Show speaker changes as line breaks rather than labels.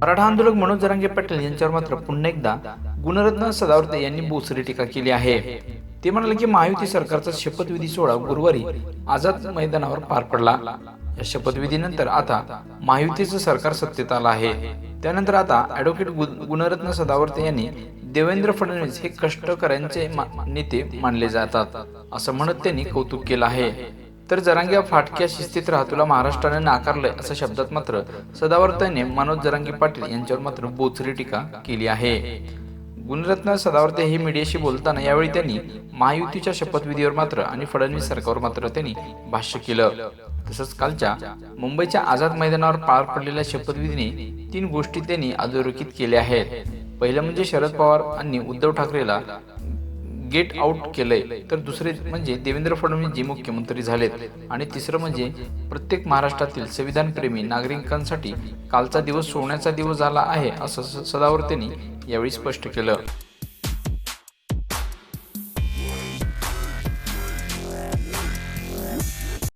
मराठा आंदोलक मनोज जरांगे पाटील यांच्यावर मात्र पुन्हा एकदा गुणरत्न सदावर्ते यांनी बोसरी टीका केली आहे. ते म्हणाले की महायुती सरकारचा शपथविधी सोहळा गुरुवारी आझाद मैदानावर पार पडला. या शपथविधीनंतर आता महायुतीचं सरकार सत्तेत आलं आहे. त्यानंतर आता ऍडव्होकेट गुणरत्न सदावर्ते यांनी देवेंद्र फडणवीस हे कष्टकऱ्यांचे नेते मानले जातात असं म्हणत त्यांनी कौतुक केलं आहे. तर जरांगी फाटक्या शिस्तीत राहा महाराष्ट्राने नाकारलंय अशा शब्दात मात्र सदावर्तेने मनोज जरांगी पाटील यांच्यावर मात्र बोचरी टीका केली आहे. गुणरत्न सदावर्ते हे मीडियाशी बोलताना यावेळी त्यांनी महायुतीच्या शपथविधीवर मात्र आणि फडणवीस सरकारवर मात्र त्यांनी भाष्य केलं. तसंच कालच्या मुंबईच्या आझाद मैदानावर पार पडलेल्या शपथविधीने तीन गोष्टी त्यांनी अधोरेखित केल्या आहेत. पहिलं म्हणजे शरद पवार यांनी उद्धव ठाकरेला गेट आउट केलंय. तर दुसरे म्हणजे देवेंद्र फडणवीस जे मुख्यमंत्री झालेत. आणि तिसरं म्हणजे प्रत्येक महाराष्ट्रातील संविधान प्रेमी नागरिकांसाठी कालचा दिवस सोडण्याचा दिवस झाला आहे असं सदावर्तेंनी यावेळी स्पष्ट केलं.